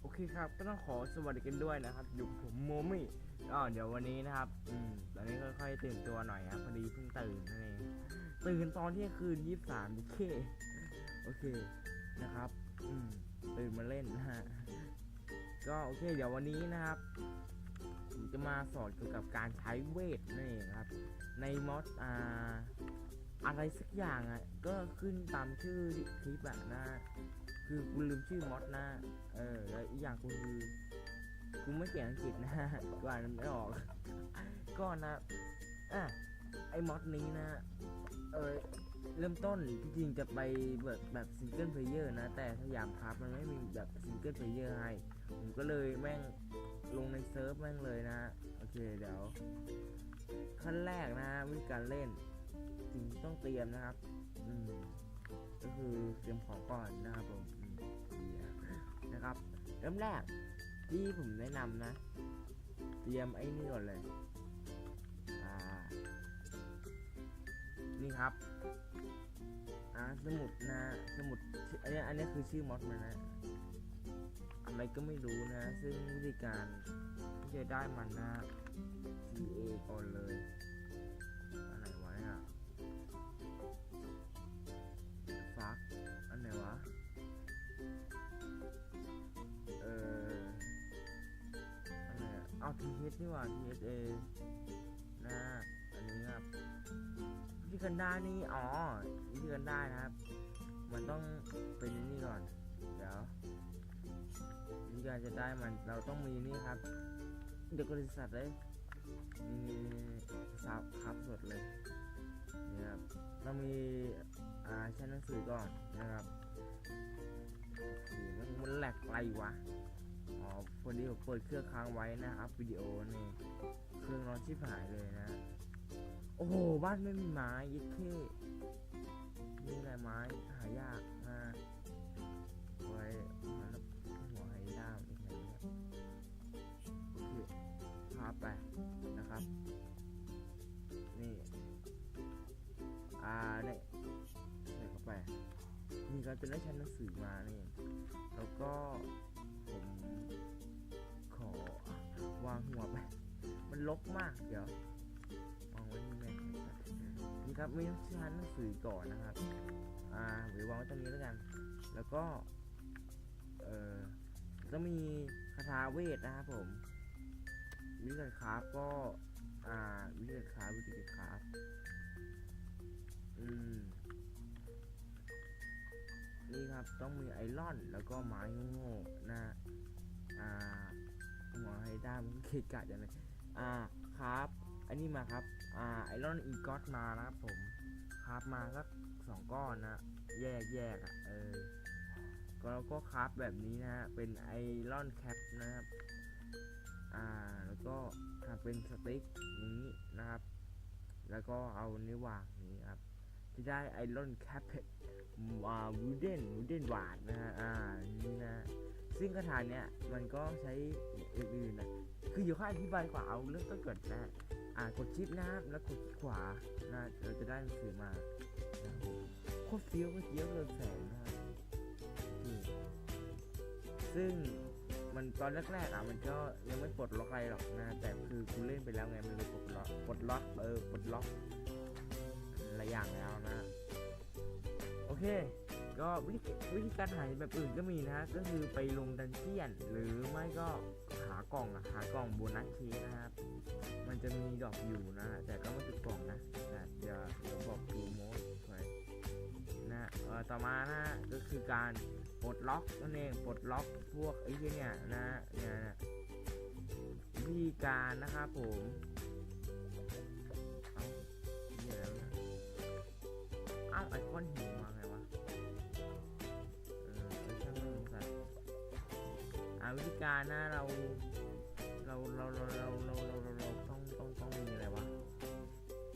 โอเคครับ ก็ต้องขอสวัสดีกันด้วยนะครับ อยู่กับผมโมมี่ก็เดี๋ยววันนี้นะครับอืมตอนนี้ค่อยๆตื่นตัวหน่อยครับพอดีเพิ่งตื่นนั่นเองตื่นตอนเที่ยงคืนยี่สามโอเคโอเคนะครับ อืมตื่นมาเล่นนะฮะก็โอเค เดี๋ยววันนี้นะครับผมจะมาสอนเกี่ยวกับการใช้เวทนั่นเองครับ ในมอดอ่าอะไรสักอย่างอะก็ขึ้นตามชื่อคลิปอะนะ คือกูลืมชื่อมอดนะ เออแล้วอีกอย่างกูคือกูไม่เก่งอังกฤษนะกูอ่านไม่ออก ก็นะอะไอ้มอดนี้นะ เออเริ่มต้นจริงจะไปแบบแบบซิงเกิลเพลเยอร์นะ แต่สยามครับมันไม่มีแบบซิงเกิลเพลเยอร์ให้ ผมก็เลยแม่งลงในเซิร์ฟแม่งเลยนะ โอเคเดี๋ยว ขั้นแรกนะวิธีการเล่นสิ่งที่ต้องเตรียมนะครับ อืม ก็คือเตรียมของก่อนนะครับผมดีนะครับ เริ่มแรกที่ผมแนะนำนะ เตรียมไอ้นี่ก่อนเลย อ่า นี่ครับ อ่า สมุดนะ สมุด อันนี้ อันนี้คือชื่อมอดมันนะ อะไรก็ไม่รู้นะ ซึ่งวิธีการที่จะได้มันนะ TA ก่อนเลย TH นี่หว่า THA นะอันนี้ครับวิธีการได้นี่อ๋อวิธีการได้นะครับ มันต้องเป็นนี่ก่อน เดี๋ยววิธีการจะได้มันเราต้องมีนี่ครับ เดี๋ยวก็เลยสัตว์เลยนี่ซับครับสดเลยนี่ครับต้องมีอ่าใช้หนังสือก่อนนะครับมันมันแหลกไรวะ อ๋อพอดีผมเปิดเครื่องค้างไว้นะครับวิดีโอนี่เครื่องร้อนชิบหายเลยนะ โอ้โหบ้านไม่มีไม้ยึดเท่นี่อะไรไม้หายากนะไว้มันหัวไฮด้ามอีกไหนเนี่ยโอเคพาไปนะครับ นี่ อ่าเนี่ยใส่ยเข้าไปนี่เราจะได้ชั้นหนังสือมานี่แล้วก็ ขอวางหัวไปมันลกมากเดี๋ยววางไว้นี่แม่นี่ครับม่ต้องชั้นหนังสือก่อนนะครับ อ่าหรือวางไว้ตรงนี้แล้วกัน แล้วก็ เอ่อต้องมีคาถาเวทนะครับผมวิธีการคราฟก็ อ่า วิธีการคราฟวิธีการคราฟอืมนี่ครับต้องมีไอรอนแล้วก็ไม้โง่ๆนะ อ่าหัวไฮด้ามันเกะกะอย่างไรอ่าครับ อันนี้มาครับ อ่าไอรอนอีกอตมานะครับผมครับมาสักสองก้อนนะ แยกแยกอะเออก็แล้วก็คราฟแบบนี้นะฮะเป็นไอรอนแคปนะครับอ่าแล้วก็ทำเป็นสติ๊กนี้นะครับ แล้วก็เอานิ้ววางนี้ครับ ที่ได้ไอรอนแคปอ่าวูเดนวูเดนวาดนะฮะอ่านี่นะซึ่งคาถาเนี้ยมันก็ใช้อื่นๆนะคืออยู่ข้างอธิบายกว่าเอาเรื่องต้นเก่อนนะ อ่ากดชิปนะครับแล้วกดขวานะเราจะได้หนังสือมานะโคตรเฟี้ยวเฟี้ยวเรืองแสงนะซึ่งมันตอนแรกๆอะมันก็ยังไม่ปลดล็อกอะไรหรอกนะ แต่คือกูเล่นไปแล้วไงมันเลยปลดล็อกปลดล็อกเออปลดล็อกายอย่างแล้วนะ โอเค ก็วิธีวิธีการหายแบบอื่นก็มีนะก็คือไปลงดันเจียน หรือไม่ก็หากล่องอะหากล่องโบนัสทีนะครับ มันจะมีดอกอยู่นะ แต่ก็ไม่ติดกล่องนะนะเดี๋ยวเดี๋ยวบอกดูโมดไว้นะเออต่อมานะก็คือการปลดล็อกนั่นเองปลดล็อกพวกไอ้เหี้ยเนี่ยนะเนี่ยวิธีการนะครับผม ไอคอนหิวมาไงวะ เออไอ้ช่างมันสัตว์อ่าวิธีการนะเรา เราเราเราเราเราเราเราเราต้องต้องต้องมีอะไรวะ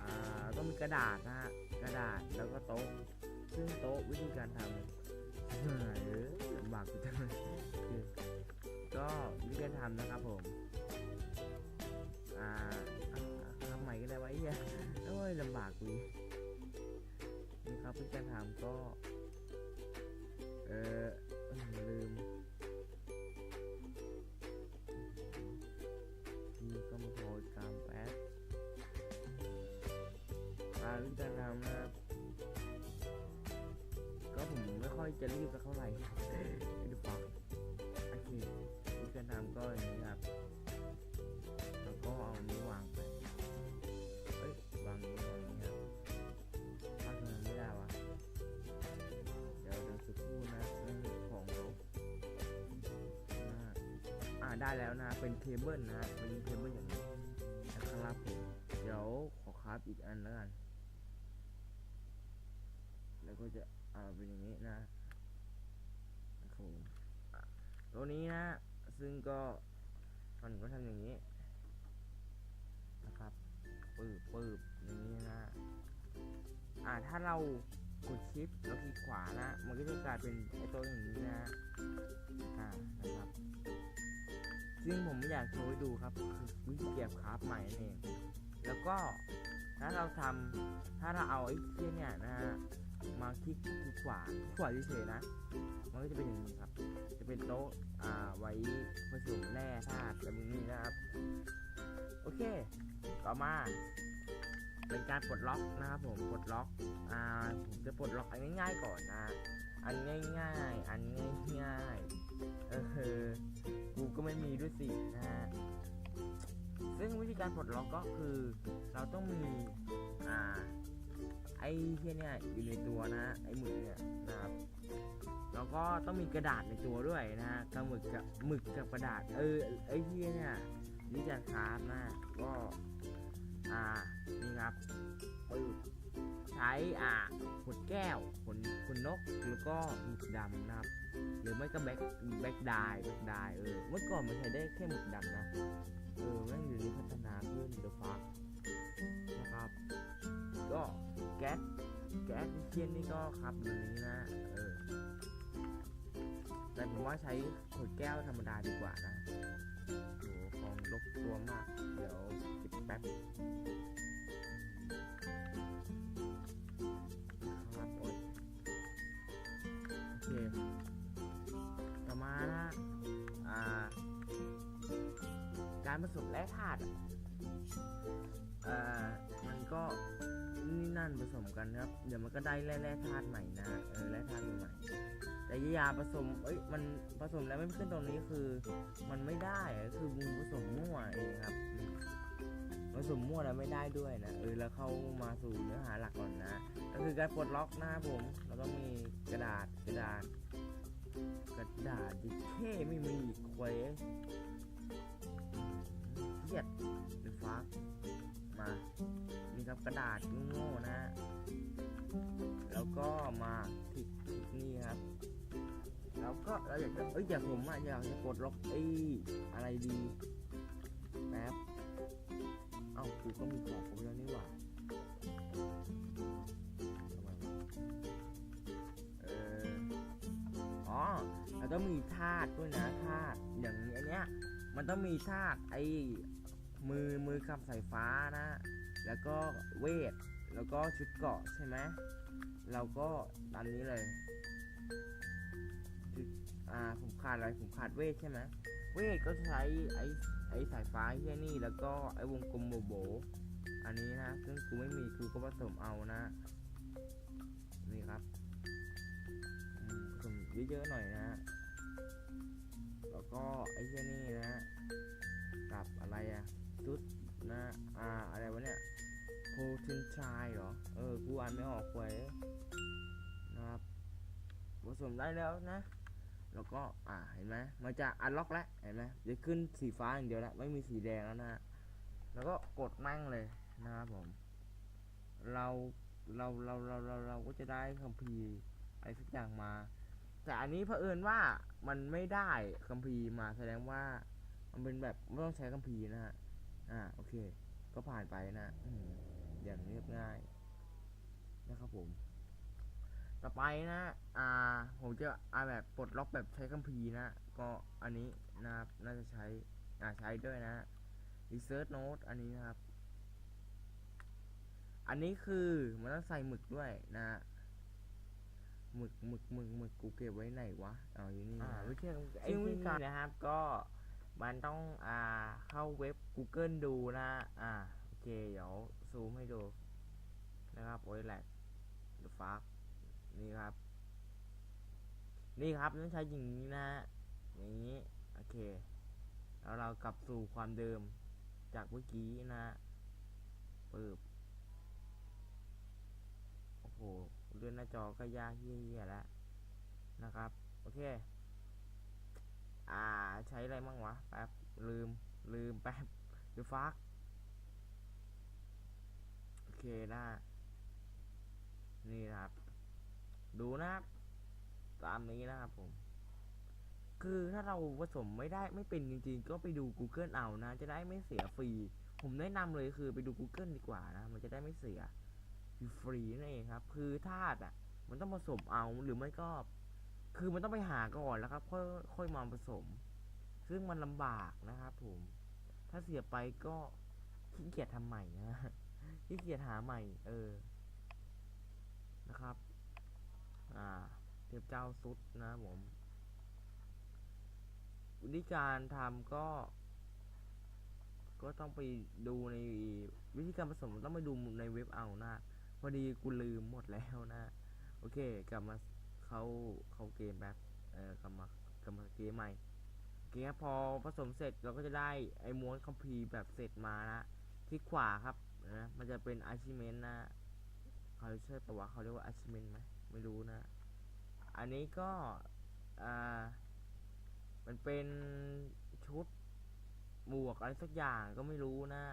อ่าต้องมีกระดาษนะฮะ กระดาษแล้วก็โต๊ะ ซึ่งโต๊ะวิธีการทำเฮ้ยลำบากจังเลยโอก็วิธีการทำนะครับผม อ่าทำใหม่ก็ได้ไวะไอ้เหี้ยโอ้ยลำบากกู เพิ่งจะถามก็ เออลืมมีก็มาโทรตามแอดมาเพิ่งจถามนะก็ผมไม่ค่อยจะรีบกันเท่าไหร่ดูฟังโอเคเพิ่งจถามก็อย่างนี้ครับ ได้แล้วนะ เป็นเทเบิลนะเป็นเทเบิลอย่างนี้นะครับผมเดี๋ยวขอคราฟอีกอันแล้วกัน แล้วก็จะอ่าเป็นอย่างนี้นะครับผมตัวนี้นะ ซึ่งก็มันก็ทำอย่างนี้นะครับปืบปืบอย่างนี้นะ อ่าถ้าเรากดชิปแล้วคลิกขวานะ มันก็จะกลายเป็นไอ้ตัวอย่างนี้นะ อ่านะครับ ซึ่งผมไม่อยากโชว์ให้ดูครับคือวิธีเก็บคราฟใหม่นั่นเองแล้วก็ถ้าเราทำถ้าเราเอาไอ้เที่ยเนี่ยนะฮะมาคลิกคลิกขวาคลิกขวาเฉยๆนะ มันก็จะเป็นอย่างนี้ครับ จะเป็นโต๊ะอ่าไว้ผสมแร่ธาตุอะไรพวกนี้นะครับ โอเค ต่อมา เป็นการปลดล็อกนะครับผมปลดล็อกอ่าผมจะปลดล็อกอันง่ายๆก่อนนะ อันง่ายๆ อันง่ายๆ เออกูก็ไม่มีด้วยสินะฮะซึ่งวิธีการปลดล็อกก็คือ เราต้องมี อ่า ไอ้เที่ยเนี่ยอยู่ในตัวนะ ไอ้หมึกเนี่ยนะครับแล้วก็ต้องมีกระดาษในตัวด้วยนะฮะกระหมึกกับหมึกกับกระดาษ เออ ไอ้เที่ยเนี่ยวิธีการคราฟนะก็ อ่า นี่ครับปึ๊บ ใช้อ่าขวดแก้วขนขนนกแล้วก็หมึกดำนะครับ หรือไม่ก็แบ็คแบ็คไดายแบ็คไดายเออเมื่อก่อนมันใช้ได้แค่หมึกดำนะเออแม่งอยู่นี้พัฒนาขึ้นเดอะฟักนะครับ ก็แก๊สแก๊สเทียนนี่ก็ครับแบบนี้นะเออแต่ผมว่าใช้ขวดแก้วธรรมดาดีกว่านะโหของลบตัวมาก เดี๋ยวเก็บแป๊บ การผสมแร่ธาตุอ่ามันก็นี่นั่นผสมกันครับ เดี๋ยวมันก็ได้แร่แร่ธาตุใหม่นะเออแร่ธาตุใหม่ แต่ยาผสมเอ้ยมันผสมแล้วไม่ขึ้นตรงนี้คือ มันไม่ได้คือมึงผสมมั่วเองครับผสมมั่วแล้วไม่ได้ด้วยนะเออแล้วเข้ามาสู่เนื้อหาหลักก่อนนะ ก็คือการปลดล็อกหนะครับผมแล้วก็มีกระดาษกระดาษกระดาษดิเท่ไม่มีควสเค รียดเป็นฟ้ามานี่ครับกระดาษโง่ๆนะแล้วก็มาคลิกนี่ครับแล้วก็เราอยากจะเอ้ยอยากผมอะอยากจะกดล็อกไอ้อะไรดีแป๊บเอ้ากูก็มีของผมแล้วนี่หว่าเอออ๋อเราต้องมีธาตุด้วยนะธาตุอย่างนี้อันเนี้ยมันต้องมีธาตุไอ้ มือมือคำสายฟ้านะ แล้วก็เวท แล้วก็ชุดเกาะใช่ไหมเราก็ตามนี้เลยชุดอ่าผมขาดอะไรผมขาดเวทใช่ไหมเวทก็ใช้ไอ้ไอ้สายฟ้าแค่นี้แล้วก็ไอ้วงกลมโบโบ อันนี้นะ ซึ่งกูไม่มีกูก็ผสมเอานะ นี่ครับผสมเยอะๆหน่อยนะ แล้วก็ไอ้แค่นี้นะ กับอะไรอะ ชุดนะอ่าอะไรวะเนี่ยโพเทนชายเหรอ เออ กูอ่านไม่ออกเว้ยนะครับผสมได้แล้วนะ แล้วก็ อ่า เห็นไหมมันจะอันล็อกแล้ว เห็นไหมจะขึ้นสีฟ้าอย่างเดียวแล้ว ไม่มีสีแดงแล้วนะฮะ แล้วก็กดมั่งเลยนะครับผม เรา เรา เรา เรา เรา เราก็จะได้คัมภีร์อะไรสักอย่างมา แต่อันนี้เผอิญว่ามันไม่ได้คัมภีร์มาแสดงว่า มันเป็นแบบไม่ต้องใช้คัมภีร์นะฮะ อ่าโอเค ก็ผ่านไปนะอืมอย่างเรียบง่าย นะครับผม ต่อไปนะ อ่า ผมจะอ่าแบบปลดล็อกแบบใช้คัมภีร์นะ ก็อันนี้นะครับน่าจะใช้ อ่าใช้ด้วยนะ research note อันนี้นะครับ อันนี้คือมันต้องใส่หมึกด้วยนะหมึกหมึกหมึกหมึกกูเก็บไว้ไหนวะเอาอยู่นี่อ่านะวิธีไอ้วิธีการนะครับก็ มันต้องอ่าเข้าเว็บ Google ดูนะอ่าโอเคเดี๋ยวซูมให้ดูนะครับโอ้ยแหลกเดอฟักนี่ครับ นี่ครับต้องใช้อย่างนี้นะอย่างนี้โอเคแล้วเรากลับสู่ความเดิมจากเมื่อกี้นะปึ๊บโอ้โหเลื่อนหน้าจอก็ยากเฮี้ยๆแล้วนะครับ โอเค อ่า ใช้อะไรมั่งวะ แป๊บ ลืม ลืมแป๊บดี๋ยวฟัก โอเคนะ นี่นะครับ ดูนะครับ ตามนี้นะครับผม คือถ้าเราผสมไม่ได้ไม่เป็นจริงๆ ก็ไปดู Google เอานะ จะได้ไม่เสียฟรี ผมแนะนำเลยคือไปดู Google ดีกว่านะ มันจะได้ไม่เสียฟรีนั่นเองครับ คือธาตุอะ มันต้องผสมเอาหรือไม่ก็ คือมันต้องไปหาก่อนแล้วครับ ค่อยค่อยมาผสม ซึ่งมันลำบากนะครับผม ถ้าเสียไปก็ขี้เกียจทำใหม่นะขี้เกียจหาใหม่ เออ นะครับ อ่าเทพเจ้าซุดนะผมวิธีการทำก็ ก็ต้องไปดูในวิธีการผสมต้องไปดูในเว็บเอานะ พอดีกูลืมหมดแล้วนะ โอเค กลับมา เข้าเข้าเกมแบบเออกลับมากลับมาเกมใหม่เคครับพอผสมเสร็จเราก็จะได้ไอ้ม้วนคัมภีร์แบบเสร็จมานะคลิกขวาครับนะมันจะเป็น achievement นะเขาใช่ปะวเขาเรียกว่า achievement ไหมไม่รู้นะ อันนี้ก็อ่ามันเป็นชุดหมวกอะไรสักอย่างก็ไม่รู้นะ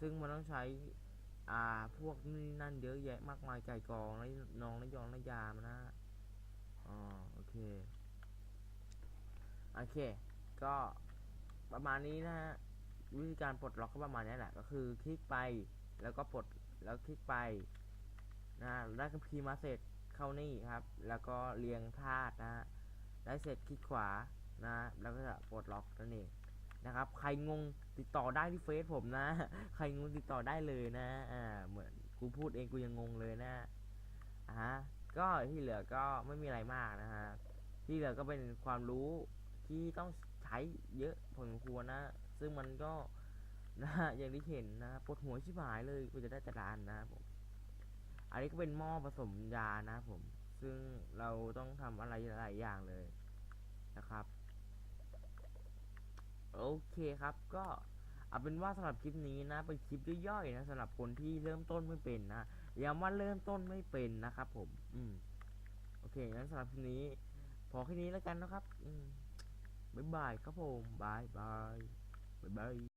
ซึ่งมันต้องใช้ อ่า พวกนี่นั่นเยอะแยะมากมายไก่กองแล้วน้องนายองนายามนะอ๋อโอเค โอเค ก็ประมาณนี้นะฮะวิธีการปลดล็อกก็ประมาณนี้แหละ ก็คือคลิกไปแล้วก็ปลดแล้วคลิกไปนะได้คัมภีร์มาเสร็จเข้านี่ครับ แล้วก็เรียงธาตุนะฮะได้เสร็จคลิกขวานะแล้วก็จะปลดล็อกนั่นเอง นะครับ ใครงงติดต่อได้ที่เฟซผมนะ ใครงงติดต่อได้เลยนะ อ่า เหมือนกูพูดเองกูยังงงเลยนะอ่าฮะก็ที่เหลือก็ไม่มีอะไรมากนะฮะ ที่เหลือก็เป็นความรู้ที่ต้องใช้เยอะพอสมควรนะ ซึ่งมันก็นะฮะอย่างที่เห็นนะปวดหัวชิบหายเลยกูจะได้แต่ละอันนะผม อันนี้ก็เป็นหม้อผสมยานะผม ซึ่งเราต้องทำอะไรหลายอย่างเลยนะครับ โอเคครับก็เอาเป็นว่าสำหรับคลิปนี้นะเป็นคลิปย่อยๆนะสำหรับคนที่เริ่มต้นไม่เป็นนะย้ำว่าเริ่มต้นไม่เป็นนะครับ ผม อืม โอเคงั้นสำหรับคลิปนี้ พอแค่นี้แล้วกันนะครับ อืมบ๊ายบายครับผมบายบายบ๊ายบาย